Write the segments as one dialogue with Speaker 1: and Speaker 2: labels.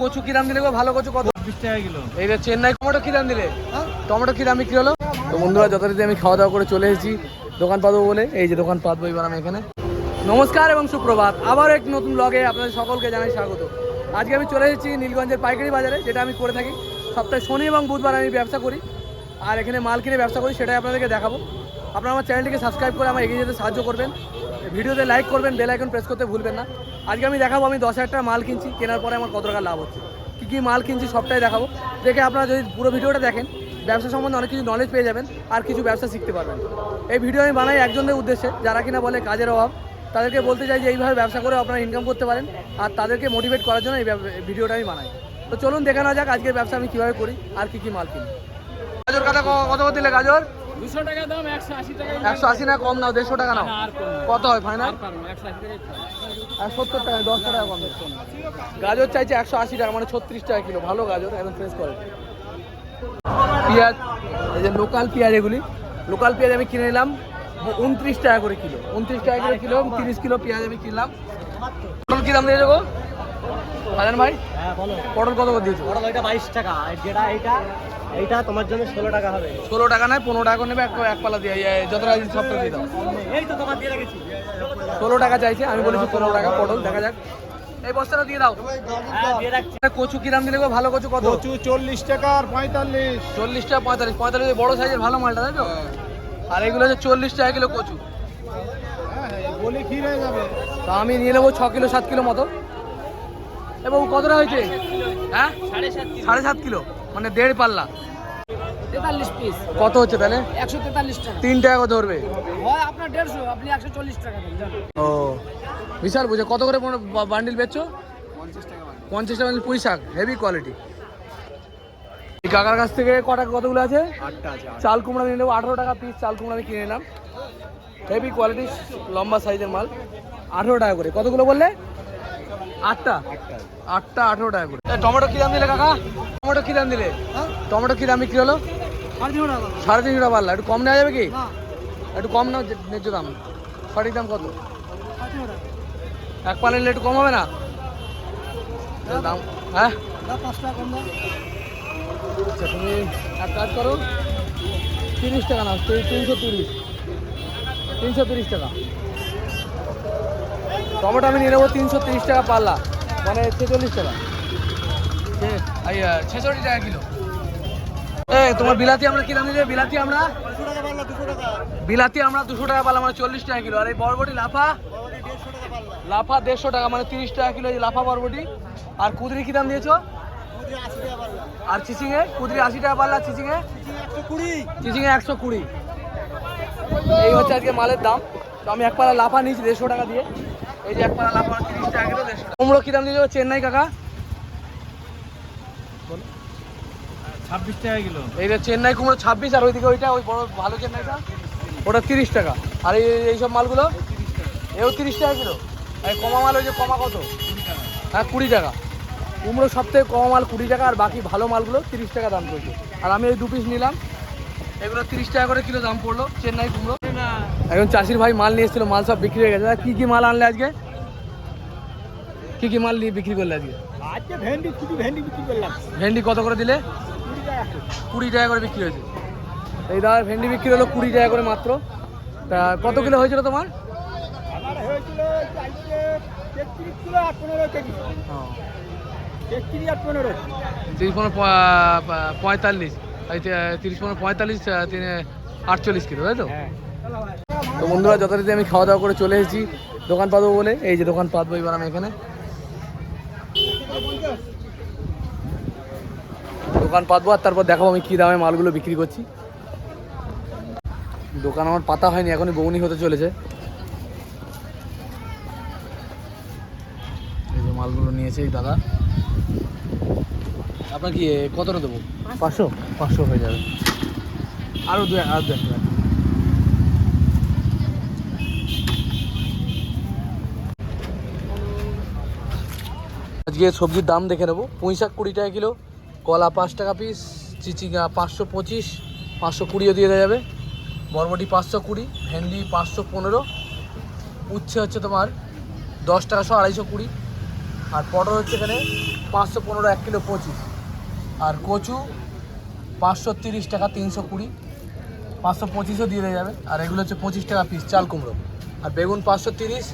Speaker 1: কচু কি দাম দিলে ভালো কচু কত?
Speaker 2: বিশ টাকা কিলো।
Speaker 1: এই যে চেন্নাই টমেটো কি দাম দিলে? টমেটো কি দাম বিক্রি হলো? তো বন্ধুরা যথারীতি আমি খাওয়া দাওয়া করে চলে এসেছি। দোকান পাতবো বলে এই যে দোকান পাতবো এবার আমি এখানে। নমস্কার এবং সুপ্রভাত। আবার এক নতুন ব্লগে আপনাদের সকলকে জানাই স্বাগত। আজকে আমি চলে এসেছি নীলগঞ্জের পাইকারি বাজারে যেটা আমি করে থাকি। সপ্তাহে শনি এবং বুধবার আমি ব্যবসা করি। আর এখানে মাল কিনে ব্যবসা করি সেটাই আপনাদেরকে দেখাবো। আপনারা আমার চ্যানেলটিকে সাবস্ক্রাইব করে আমার এগিয়ে যেতে সাহায্য করবেন। ভিডিওতে লাইক করবেন বেল আইকন প্রেস করতে ভুলবেন না। আজকে আমি দেখাবো, আমি দশ হাজার টাকা মাল কিনছি, কেনার পরে আমার কত টাকা লাভ হচ্ছে। কী কী মাল কিনছি সবটাই দেখাবো। দেখে আপনারা যদি পুরো ভিডিওটা দেখেন, ব্যবসা সম্বন্ধে অনেক কিছু নলেজ পেয়ে যাবেন আর কিছু ব্যবসা শিখতে পারবেন। এই ভিডিও আমি বানাই একজনের উদ্দেশ্যে, যারা কিনা বলে কাজের অভাব, তাদেরকে বলতে চাই যে এইভাবে ব্যবসা করে আপনারা ইনকাম করতে পারেন আর তাদেরকে মোটিভেট করার জন্য এই ভিডিওটা আমি বানাই। তো চলুন, দেখে নেওয়া যাক আজকের ব্যবসা আমি কীভাবে করি আর কী কী মাল কিনি। গাজর কথা কত দিলে গাজর?
Speaker 2: টাকা দাম
Speaker 1: না কম নাও টাকা নাও। কত হয় ফাইনাল?
Speaker 2: পারব না, একশো আশি টাকাই
Speaker 1: আর সত্তর টাকা দশ টাকা কম গাজর চাইছে একশো আশি টাকা মানে ছত্রিশ টাকা কিলো। ভালো গাজর একদম ফ্রেশ করে পেঁয়াজ এই যে লোকাল পেঁয়াজ এগুলি। লোকাল পেঁয়াজ আমি কিনে নিলাম উনত্রিশ টাকা করে কিলো। উনত্রিশ টাকা করে কিলো তিরিশ কিলো পেঁয়াজ আমি কিনলাম। পটল কি দাম দিয়ে দেবো? হাজান ভাই
Speaker 3: হ্যাঁ
Speaker 1: পটল কত করে দিয়েছ?
Speaker 3: ওটা ওইটা বাইশ টাকা যেটা এইটা এইটা তোমার জন্য ষোলো টাকা হবে।
Speaker 1: ষোলো টাকা নয় পনেরো টাকা নেবে এক এক পালা দিয়ে এই যত টাকা দিচ্ছি সবটা দিয়ে দাও।
Speaker 3: এই তো তোমার দিয়ে রেখেছি।
Speaker 1: ষোলো টাকা চাইছে আমি বলেছি পনেরো টাকা পটল দেখা যাক। এই বস্তাটা দিয়ে দাও।
Speaker 3: হ্যাঁ
Speaker 1: কচু কি দাম দিলে ভালো কচু কত?
Speaker 2: কচু চল্লিশ টাকা আর পঁয়তাল্লিশ।
Speaker 1: চল্লিশ টাকা পঁয়তাল্লিশ। পঁয়তাল্লিশ বড় সাইজের ভালো মালটা তাই তো? আর এগুলো হচ্ছে চল্লিশ টাকা কিলো কচু।
Speaker 2: বলি কি হয়ে যাবে।
Speaker 1: তা আমি নিয়ে নেব ছ কিলো সাত কিলো মতো। এবং কতটা হয়েছে? হ্যাঁ? সাড়ে সাত কিলো। মানে দেড় পাল্লা।
Speaker 4: তেতাল্লিশ পিস
Speaker 1: কত হচ্ছে তাহলে?
Speaker 4: একশো তেতাল্লিশ টাকা।
Speaker 1: তিন টাকা করে ধরবে।
Speaker 4: হয় আপনার দেড়শো আপনি একশো চল্লিশ টাকা
Speaker 1: ও বিশাল বুঝে কত করে বান্ডিল বেচছো? পঞ্চাশ টাকা পুঁই শাক হেভি কোয়ালিটি এই কাকার কাছ থেকে কটা কতগুলো আছে?
Speaker 3: আছে
Speaker 1: চাল কুমড়া নিয়ে নেব আঠেরো টাকা পিস চাল কুমড়া আমি কিনে নিলাম। হেভি কোয়ালিটি লম্বা সাইজের মাল। আঠেরো টাকা করে কতগুলো বললে? আটটা?
Speaker 3: আটটা
Speaker 1: আঠেরো টাকা করে। টমেটো কি দাম দিলে কাকা? টমেটো কি দাম দিলে? টমেটো কি দাম বিক্রি হলো? সাড়ে তিনশো টাকা পারলা। একটু কম নেওয়া যাবে কি? একটু কম নাও ন্যায্য দাম। সঠিক দাম কত? এক পালে নিলে একটু কম হবে না? দাম হ্যাঁ? আচ্ছা তুমি এক কাজ করো। তিরিশ টাকা নাও তিন- তিনশো তিরিশ। তিনশো তিরিশ টাকা। টমেটো আমি নিয়ে নেব তিনশো তিরিশ টাকা পাল্লা। মানে ছেচল্লিশ টাকা। ছে- এই, আহ, ছেষট্টি টাকা কিলো। তোমার বিলাতি আমরা কি দাম দিলে? বিলাতি আমরা? বিলাতি আমরা দুশো টাকা পাল্লা মানে চল্লিশ টাকা কিলো। আর এই বরবটি লাফা? লাফা দেড়শো টাকা মানে তিরিশ টাকা কিলো এই লাফা বরবটি। আর কুদরি কি দাম দিয়েছ? আর চিচিংয়ে কুদরি আশি টাকা পাল্লা চিচিংয়ে চিচিংয়ে একশো কুড়ি। এই হচ্ছে আজকে মালের দাম। তো আমি এক পাল্লা লাফা নিয়েছি দেড়শো টাকা দিয়ে। এই যে এক পালা লাফা তিরিশ টাকা কিলো দেড়শো কুমড়ো কি দাম দিয়েছ চেন্নাই কাকা?
Speaker 2: ছাব্বিশ টাকা কিলো।
Speaker 1: এই যে চেন্নাই কুমড়ো ছাব্বিশ আর ওইদিকে ওইটা ওই বড় ভালো চেন্নাইটা ওটা তিরিশ টাকা। আর এই এইসব মালগুলো? এও তিরিশ টাকা কিলো? আর এই কমা মাল ওই যে কমা কত? হ্যাঁ কুড়ি টাকা। কুমড়ো সব থেকে কমা মাল কুড়ি টাকা আর বাকি ভালো মালগুলো তিরিশ টাকা দাম পড়ছে আর আমি এই দু পিস নিলাম। এগুলো তিরিশ টাকা করে কিলো দাম পড়ল চেন্নাই কুমড়ো। এখন চাষির ভাই মাল নিয়ে এসেছিল মাল সব বিক্রি হয়ে গেছে। কি কি মাল আনলে আজকে? কি কি মাল নিয়ে বিক্রি করলে আজকে?
Speaker 3: আজকে ভেন্ডি শুধু ভেন্ডি বিক্রি করলাম।
Speaker 1: ভেন্ডি কত করে দিলে? কুড়ি টাকা করে। বিক্রি হয়েছে। এই দাদা ভেন্ডি বিক্রি হলো কুড়ি টাকা করে মাত্র। তা কত কিলো হয়েছিল তোমার?
Speaker 3: আমার হয়েছিল তেত্রিশ কিলো আর পনেরো কেজি। তেত্রিশ আর পনেরো।
Speaker 1: তিরিশ পনেরো পঁয়তাল্লিশ। তিরিশ পনেরো পঁয়তাল্লিশ আটচল্লিশ কিলো তাই তো?
Speaker 3: হ্যাঁ।
Speaker 1: তো বন্ধুরা যথারীতি আমি খাওয়া দাওয়া করে চলে এসেছি দোকান পাতবো বলে। এই যে দোকান পাতবো এবার আমি এখানে। দোকান পাতবো আর তারপর দেখাবো আমি কী দামে মালগুলো বিক্রি করছি। দোকান আমার পাতা হয়নি এখনই বৌনি হতে চলেছে। এই যে মালগুলো নিয়েছে এই দাদা। আপনার কি কতটা দেবো? পাঁচশো। পাঁচশো হয়ে যাবে। আরও দু আর দু একটা আজকে সবজির দাম দেখে নেব। পুঁই শাক কুড়ি টাকা কিলো, কলা পাঁচ টাকা পিস চিচিঙ্গা পাঁচশো পঁচিশ, পাঁচশো কুড়িও দিয়ে দেওয়া যাবে। বরবটি পাঁচশো কুড়ি, ভেন্ডি পাঁচশো পনেরো, উচ্ছে হচ্ছে তোমার দশ টাকা শো আড়াইশো কুড়ি, আর পটল হচ্ছে এখানে পাঁচশো পনেরো, এক কিলো পঁচিশ। আর কচু পাঁচশো তিরিশ টাকা, তিনশো কুড়ি, পাঁচশো পঁচিশও দিয়ে দেওয়া যাবে। আর এগুলো হচ্ছে পঁচিশ টাকা পিস চাল কুমড়ো। আর বেগুন পাঁচশো তিরিশ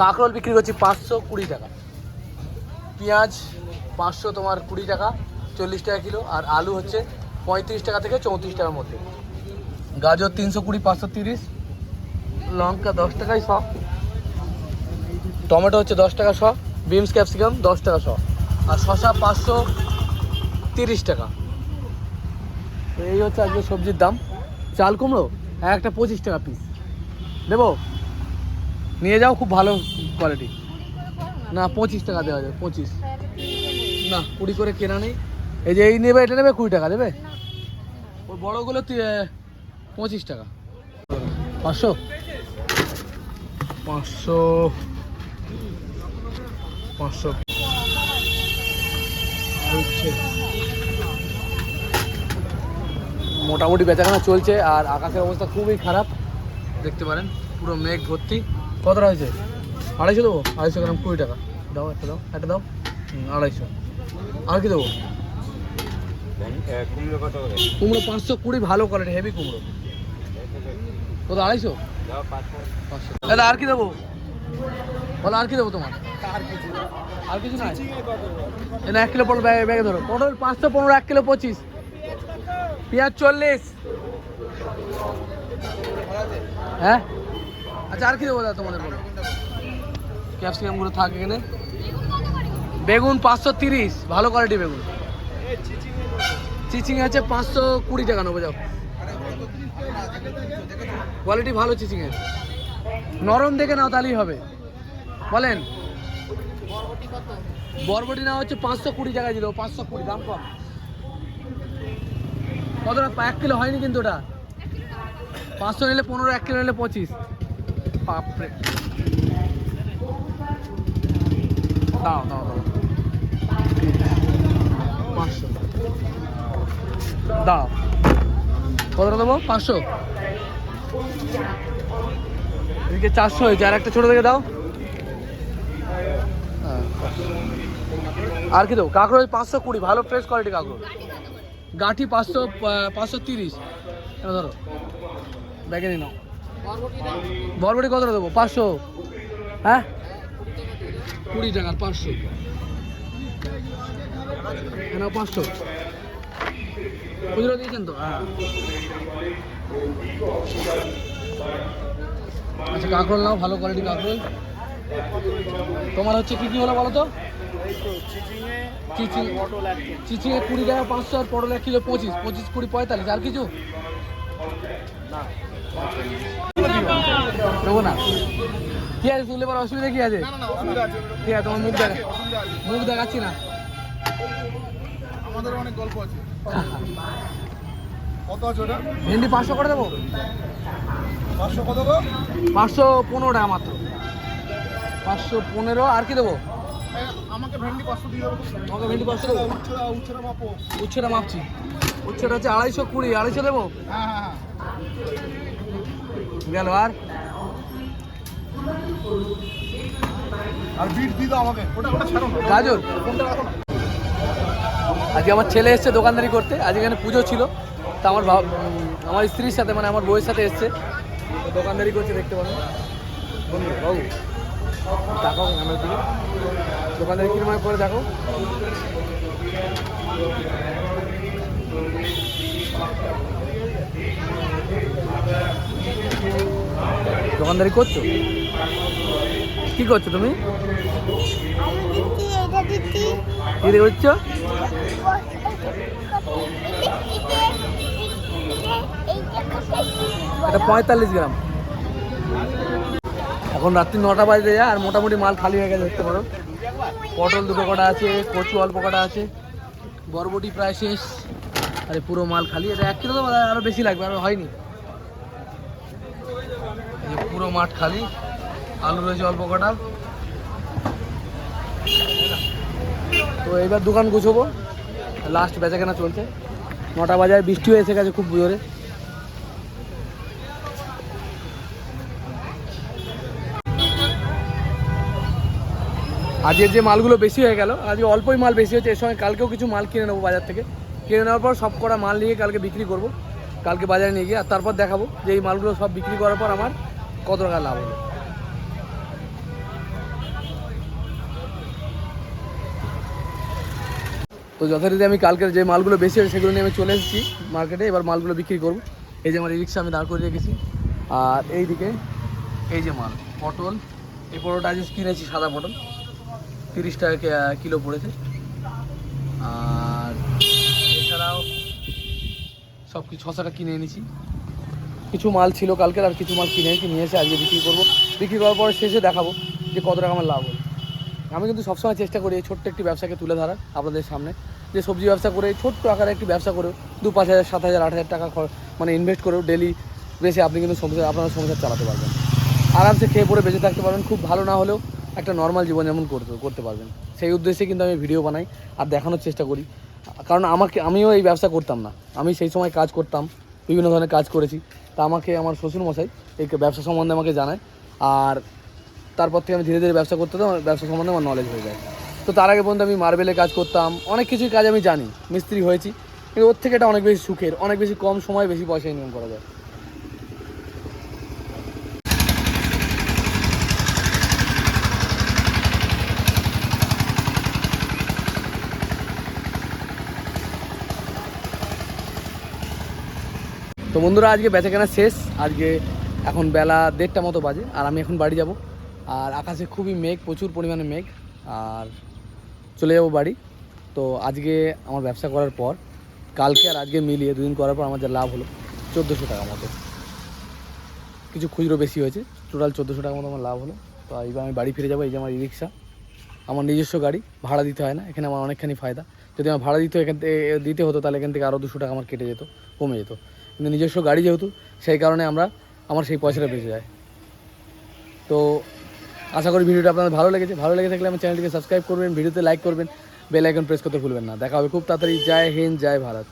Speaker 1: কাঁকরোল বিক্রি করছি পাঁচশো কুড়ি টাকা। পেঁয়াজ পাঁচশো তোমার কুড়ি টাকা, চল্লিশ টাকা কিলো, আর আলু হচ্ছে পঁয়ত্রিশ টাকা থেকে চৌত্রিশ টাকার মধ্যে। গাজর তিনশো কুড়ি, পাঁচশো তিরিশ, লঙ্কা দশ টাকায় শ। টমেটো হচ্ছে দশ টাকা শ বিমস ক্যাপসিকাম দশ টাকা শ, আর শশা পাঁচশো তিরিশ টাকা। এই হচ্ছে আজকে সবজির দাম। চাল কুমড়ো একটা পঁচিশ টাকা পিস দেবো? নিয়ে যাও, খুব ভালো কোয়ালিটি না, পঁচিশ টাকা দেওয়া যাবে, পঁচিশ। না, কুড়ি করে কেনা নেই। এই যে এই নেবে, এটা নেবে কুড়ি টাকা, দেবে? ওই বড়োগুলো পঁচিশ টাকা। পাঁচশো? পাঁচশো। পাঁচশো। মোটামুটি বেচাকেনা চলছে, আর আকাশের অবস্থা খুবই খারাপ। দেখতে পারেন, পুরো মেঘ ভর্তি। কতটা হয়েছে? আড়াইশো দেবো? আড়াইশো গ্রাম কুড়ি টাকা। দাও, একটা দাও একটা দাও। আড়াইশো। আর কি দেবো? কুমড়ো পাঁচশো কুড়ি ভালো কোয়ালিটি হেভি কুমড়ো। কত, আড়াইশো? দাদা, আর কি দেবো? বলো, আর কি দেবো তোমার? আর কিছু নাই? না, এক কিলো পটল ব্যাগে ব্যাগে ধরো। পটল পাঁচশো পনেরো, এক কিলো পঁচিশ। পেঁয়াজ চল্লিশ। হ্যাঁ? আচ্ছা আর কি দেবো দাদা তোমাদের বলো? ক্যাপসিকামগুলো থাক এখানে। বেগুন পাঁচশো তিরিশ, ভালো কোয়ালিটি বেগুন। চিচিং আছে পাঁচশো কুড়ি টাকা, নেব যাও। কোয়ালিটি ভালো চিচিংয়ের নরম দেখে নাও, তাহলেই হবে। বলেন। বরবটি না হচ্ছে পাঁচশো কুড়ি টাকা দিল পাঁচশো কুড়ি, দাম কম। কতটা এক কিলো হয়নি কিন্তু ওটা। পাঁচশো নিলে পনেরো, এক কিলো নিলে পঁচিশ। বাপরে। দাও দাও দাও। পাঁচশো। দাও। কতটা দেবো? পাঁচশো। এদিকে চারশো হয়েছে, আর একটা ছোটো থেকে দাও। হ্যাঁ। আর কি দেবো? কাঁকড়ো পাঁচশো কুড়ি, ভালো ফ্রেশ কোয়ালিটি কাঁকড়ো গাঠি পাঁচশো পাঁচশো তিরিশ। ধরো। ব্যাগে নিয়ে নাও। বরবটি কতটা দেবো? পাঁচশো? হ্যাঁ? কুড়ি টাকার পাঁচশো। পাঁচশো। খুচরো দিয়েছেন তো? হ্যাঁ। আচ্ছা কাঁকরোল নাও, ভালো কোয়ালিটি কাঁকরোল। তোমার হচ্ছে কি কি হলো বলো তো? চিচিং চিচিংয়ে কুড়ি টাকা পাঁচশো আর পটল এক কিলো পঁচিশ। পঁচিশ, কুড়ি, পঁয়তাল্লিশ। আর কিছু? দেবো না। কি আছে তুলে পর অসুবিধা কি আছে? ঠিক আছে? তোমার মুখ দেখা মুখ দেখাচ্ছি না।
Speaker 2: আমাদের অনেক গল্প আছে। কত আছে ওটা?
Speaker 1: ভেন্ডি পাঁচশো করে দেবো?
Speaker 2: পাঁচশো কত
Speaker 1: পাঁচশো পনেরো টাকা মাত্র। পাঁচশো পনেরো আর কি দেবো?
Speaker 2: আমাকে ভেন্ডি পাঁচশো দিয়ে দেবো।
Speaker 1: ভেন্ডি পাঁচশো দেবো?
Speaker 2: উচ্ছেরা উচ্ছেরা মাপো।
Speaker 1: উচ্ছেটা মাপছি। উচ্ছেটা হচ্ছে আড়াইশো কুড়ি আড়াইশো দেবো?
Speaker 2: হ্যাঁ হ্যাঁ হ্যাঁ।
Speaker 1: গেল আর?
Speaker 2: আর বিট দিয়ে দাও আমাকে। ওটা ওটা ছাড়ো
Speaker 1: গাজর? আজকে আমার ছেলে এসছে দোকানদারি করতে। আজ এখানে পুজো ছিল। তা আমার আমার স্ত্রীর সাথে মানে আমার বউয়ের সাথে এসছে। দোকানদারি করছে দেখতে পারেন বন্ধু বাবু। দেখো আমার দিকে। দোকানদারি কিরম হয় করে দেখো। দোকানদারি করছ? কি করছ তুমি? কি করছ? এটা পঁয়তাল্লিশ গ্রাম। এখন রাত্রি নটা বাজে যায় আর মোটামুটি মাল খালি হয়ে গেছে, দেখতে পারো। পটল দুটো কটা আছে, কচু অল্প কটা আছে, বরবটি প্রায় শেষ। আরে, পুরো মাল খালি। এটা এক কিলো তো আরও বেশি লাগবে, আর হয়নি। পুরো মাঠ খালি। আলু রয়েছে অল্প কটা। তো এবার দোকান গুছবো। লাস্ট বেচাকেনা চলছে। নটা বাজায় বৃষ্টিও এসে গেছে খুব জোরে। আজকে যে মালগুলো বেশি হয়ে গেল, আজকে অল্পই মাল বেশি হচ্ছে এর সঙ্গে কালকেও কিছু মাল কিনে নেব বাজার থেকে। কিনে নেওয়ার পর সব কটা মাল নিয়ে কালকে বিক্রি করব, কালকে বাজারে নিয়ে গিয়ে, আর তারপর দেখাবো যে এই মালগুলো সব বিক্রি করার পর আমার কত টাকা লাভ হলো তো যথারীতি আমি কালকের যে মালগুলো বেশি হয়েছে সেগুলো নিয়ে আমি চলে এসেছি মার্কেটে, এবার মালগুলো বিক্রি করব। এই যে আমার রিক্সা আমি দাঁড় করে রেখেছি, আর এই দিকে এই যে মাল, পটল, এই পটলটা আজ কিনেছি, সাদা পটল। তিরিশ টাকা কিলো পড়েছে। আর এছাড়াও সব কিছু ছশাটা কিনে এনেছি। কিছু মাল ছিল কালকের আর কিছু মাল কিনে এনেছি, নিয়ে এসে আজকে বিক্রি করব। বিক্রি করার পরে শেষে দেখাবো যে কত টাকা আমার লাভ হলো। আমি কিন্তু সবসময় চেষ্টা করি এই ছোট্ট একটি ব্যবসাকে তুলে ধরার আপনাদের সামনে। যে সবজি ব্যবসা করে, ছোট্ট আকারে একটি ব্যবসা করেও দু পাঁচ হাজার, সাত হাজার, আট হাজার টাকা মানে ইনভেস্ট করেও ডেলি বেশি আপনি কিন্তু সংসার, আপনার সংসার চালাতে পারবেন। আরামসে খেয়ে পরে বেঁচে থাকতে পারবেন, খুব ভালো না হলেও একটা নর্মাল জীবনযাপন করতে করতে পারবেন। সেই উদ্দেশ্যে কিন্তু আমি ভিডিও বানাই আর দেখানোর চেষ্টা করি। কারণ আমাকে, আমিও এই ব্যবসা করতাম না। আমি সেই সময় কাজ করতাম, বিভিন্ন ধরনের কাজ করেছি। তা আমাকে আমার শ্বশুরমশাই এই ব্যবসা সম্বন্ধে আমাকে জানায়। আর তারপর থেকে আমি ধীরে ধীরে ব্যবসা করতে আমার ব্যবসা সম্বন্ধে আমার নলেজ হয়ে যায়। তো তার আগে পর্যন্ত আমি মার্বেলে কাজ করতাম, অনেক কিছুই কাজ আমি জানি, মিস্ত্রি হয়েছি। কিন্তু ওর থেকে এটা অনেক বেশি সুখের, অনেক বেশি কম সময়, বেশি পয়সা ইনকাম করা যায়। তো বন্ধুরা, আজকে বেচাকেনা শেষ। আজকে এখন বেলা দেড়টা মতো বাজে, আর আমি এখন বাড়ি যাব। আর আকাশে খুবই মেঘ, প্রচুর পরিমাণে মেঘ, আর চলে যাব বাড়ি। তো আজকে আমার ব্যবসা করার পর, কালকে আর আজকে মিলিয়ে দুদিন করার পর আমার যা লাভ হলো, চোদ্দোশো টাকা মতো। কিছু খুচরো বেশি হয়েছে টোটাল চোদ্দোশো টাকা মতো আমার লাভ হলো। তো এইবার আমি বাড়ি ফিরে যাব, এই যে আমার ই রিক্সা আমার নিজস্ব গাড়ি, ভাড়া দিতে হয় না, এখানে আমার অনেকখানি ফায়দা। যদি আমার ভাড়া দিতে এখান থেকে দিতে হতো, তাহলে এখান থেকে আরও দুশো টাকা আমার কেটে যেত, কমে যেত। কিন্তু নিজস্ব গাড়ি যেহেতু, সেই কারণে আমরা, আমার সেই পয়সাটা বেঁচে যায়। তো আশা করি ভিডিওটা আপনাদের ভালো লেগেছে। ভালো লেগে থাকলে আমার চ্যানেলটিকে সাবস্ক্রাইব করবেন, ভিডিওতে লাইক করবেন, বেল আইকন প্রেস করতে ভুলবেন না। দেখা হবে খুব তাড়াতাড়ি। জয় হিন্দ, জয় ভারত।